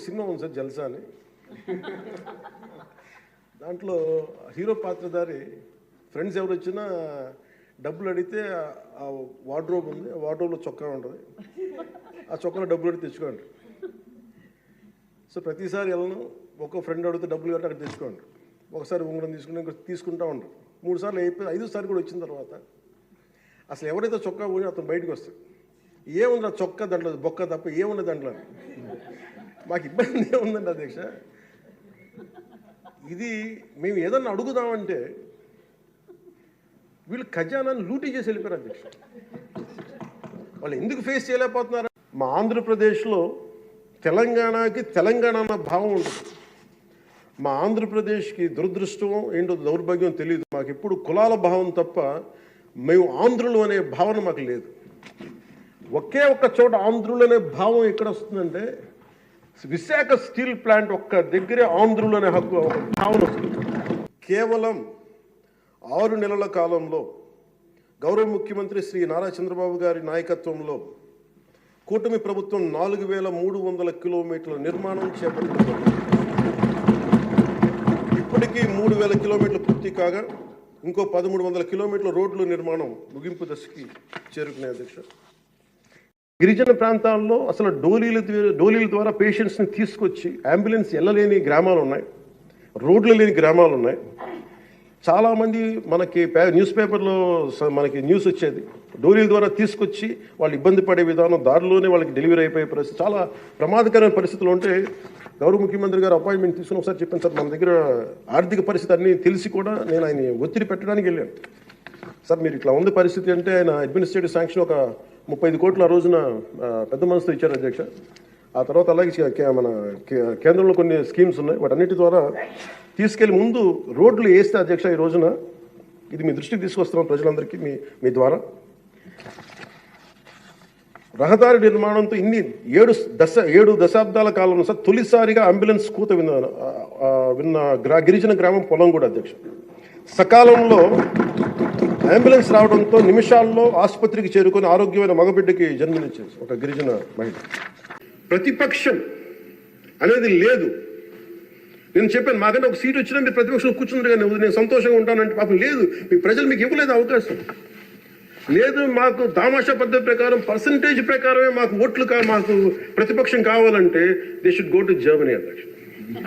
Cinema ఉంది sir జల్సా అని. దాంట్లో హీరో పాత్రధారి ఫ్రెండ్స్ ఎవరు వచ్చినా డబ్బులు అడిగితే ఆ- వార్డ్రోబ్ ఉంది ఆ వార్డ్రోబ్లో చొక్కా ఉంటుంది. ఆ చొక్కాలో డబ్బులు అడిగి తెచ్చుకోండి. సో ప్రతిసారి వెళ్ళను ఒక్కో ఫ్రెండ్ అడిగితే డబ్బులు కట్టి అక్కడ తెచ్చుకోండి. ఒకసారి ఉంగరం తీసుకుని ఇంకో తీసుకుంటా ఉండరు మూడు సార్లు అయిపోయి ఐదు సార్లు కూడా వచ్చిన తర్వాత అసలు ఎవరైతే చొక్కా పోయి అతను బయటకు వస్తాడు. ఏముంది ఆ చొక్కా దాంట్లో బొక్క తప్ప ఏముంది దాంట్లో? మాకు ఇబ్బంది ఏముందండి అధ్యక్ష? ఇది మేము ఏదన్నా అడుగుదామంటే వీళ్ళు ఖజానాన్ని లూటీ చేసి వెళ్ళిపోయారు అధ్యక్ష. వాళ్ళు ఎందుకు ఫేస్ చేయలేకపోతున్నారు? మా ఆంధ్రప్రదేశ్లో తెలంగాణకి తెలంగాణ అన్న భావం ఉంటుంది. మా ఆంధ్రప్రదేశ్కి దురదృష్టం ఏంటో దౌర్భాగ్యం తెలియదు మాకు ఎప్పుడు కులాల భావం తప్ప మేము ఆంధ్రులు అనే భావన మాకు లేదు. ఒకే ఒక్క చోట ఆంధ్రులు అనే భావం ఎక్కడ వస్తుందంటే విశాఖ స్టీల్ ప్లాంట్ ఒక్క దగ్గరే ఆంధ్రులనే హక్కు ఒక భావన కేవలం ఆరు నెలల కాలంలో గౌరవ ముఖ్యమంత్రి శ్రీ నారా చంద్రబాబు గారి నాయకత్వంలో కూటమి ప్రభుత్వం నాలుగు వేల మూడు వందల కిలోమీటర్ల నిర్మాణం చేపట్టింది. ఇప్పటికీ మూడు వేల కిలోమీటర్లు పూర్తి కాగా ఇంకో పదమూడు వందల కిలోమీటర్ల రోడ్లు నిర్మాణం ముగింపు దశకి చేరుకునే అధ్యక్ష గిరిజన ప్రాంతాల్లో అసలు డోలీల డోలీల ద్వారా పేషెంట్స్ని తీసుకొచ్చి అంబులెన్స్ వెళ్ళలేని గ్రామాలు ఉన్నాయి. రోడ్లు లేని గ్రామాలు ఉన్నాయి. చాలామంది మనకి పే న్యూస్ పేపర్లో స- మనకి న్యూస్ వచ్చేది. డోలీల ద్వారా తీసుకొచ్చి వాళ్ళు ఇబ్బంది పడే విధానం దారిలోనే వాళ్ళకి డెలివరీ అయిపోయే పరిస్థితి. చాలా ప్రమాదకరమైన పరిస్థితులు ఉంటే గౌరవ ముఖ్యమంత్రి గారు అపాయింట్మెంట్ తీసుకుని ఒకసారి చెప్పాను సార్ మన దగ్గర ఆర్థిక పరిస్థితి అన్నీ తెలిసి కూడా నేను ఆయన ఒత్తిడి పెట్టడానికి వెళ్ళాను. సార్ మీరు ఇట్లా ఉంది పరిస్థితి అంటే ఆయన అడ్మినిస్ట్రేటివ్ శాంక్షన్ ఒక ముప్పై ఐదు ఆ రోజున పెద్ద మనసుతో ఇచ్చారు అధ్యక్ష. ఆ తర్వాత అలాగే మన కే- కేంద్రంలో కొన్ని స్కీమ్స్ ఉన్నాయి. వాటన్నిటి ద్వారా తీసుకెళ్ళి ముందు రోడ్లు వేస్తే అధ్యక్ష ఈ రోజున ఇది మీ దృష్టికి తీసుకొస్తున్నాం ప్రజలందరికీ మీ మీ ద్వారా. రహదారి నిర్మాణంతో ఇన్ని ఏడు దశ ఏడు దశాబ్దాల కాలంలో సార్ తొలిసారిగా అంబులెన్స్ కూత విన్న విన్న గ్రా గిరిజన గ్రామం పొలం కూడా అధ్యక్ష. సకాలంలో అంబులెన్స్ రావడంతో నిమిషాల్లో ఆసుపత్రికి చేరుకొని ఆరోగ్యమైన మగబిడ్డకి జన్మనిచ్చింది ఒక గిరిజన మహిళ. ప్రతిపక్షం అనేది లేదు. నేను చెప్పాను మాకంటే ఒక సీట్ వచ్చినా మీరు ప్రతిపక్షం కూర్చున్నారు కానీ నేను సంతోషంగా ఉంటానంటే పాపం లేదు. మీ ప్రజలు మీకు ఇవ్వలేదు అవకాశం. లేదు మాకు దామాషా పద్ధతి ప్రకారం పర్సంటేజ్ ప్రకారమే మాకు ఓట్లు కా మాకు ప్రతిపక్షం కావాలంటే they should go to Germany అధ్యక్ష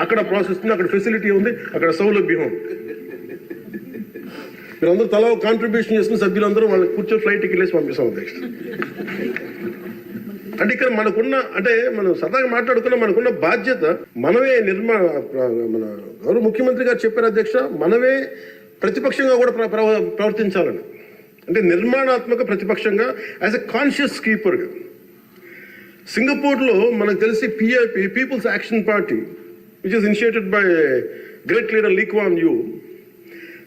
అక్కడ ప్రాసెస్ ఉంది అక్కడ ఫెసిలిటీ ఉంది అక్కడ సౌలభ్యం ఉంది. మీరందరూ తలా కాంట్రిబ్యూషన్ చేసుకుని సభ్యులందరూ వాళ్ళకి కూర్చొని ఫ్లైట్ వెళ్ళేసి పంపిస్తాం నెక్స్ట్ అంటే ఇక్కడ మనకున్న అంటే మనం సరదాగా మాట్లాడుకున్న మనకున్న బాధ్యత మనమే నిర్మాణ మన గౌరవ ముఖ్యమంత్రి గారు చెప్పారు అధ్యక్ష మనమే ప్రతిపక్షంగా కూడా ప్ర- ప్రవర్తించాలని. అంటే నిర్మాణాత్మక ప్రతిపక్షంగా యాజ్ ఎ కాన్షియస్ కీపర్గా సింగపూర్లో మనకు తెలిసి PIP people's action party which is initiated by great leader Lee Kuan Yew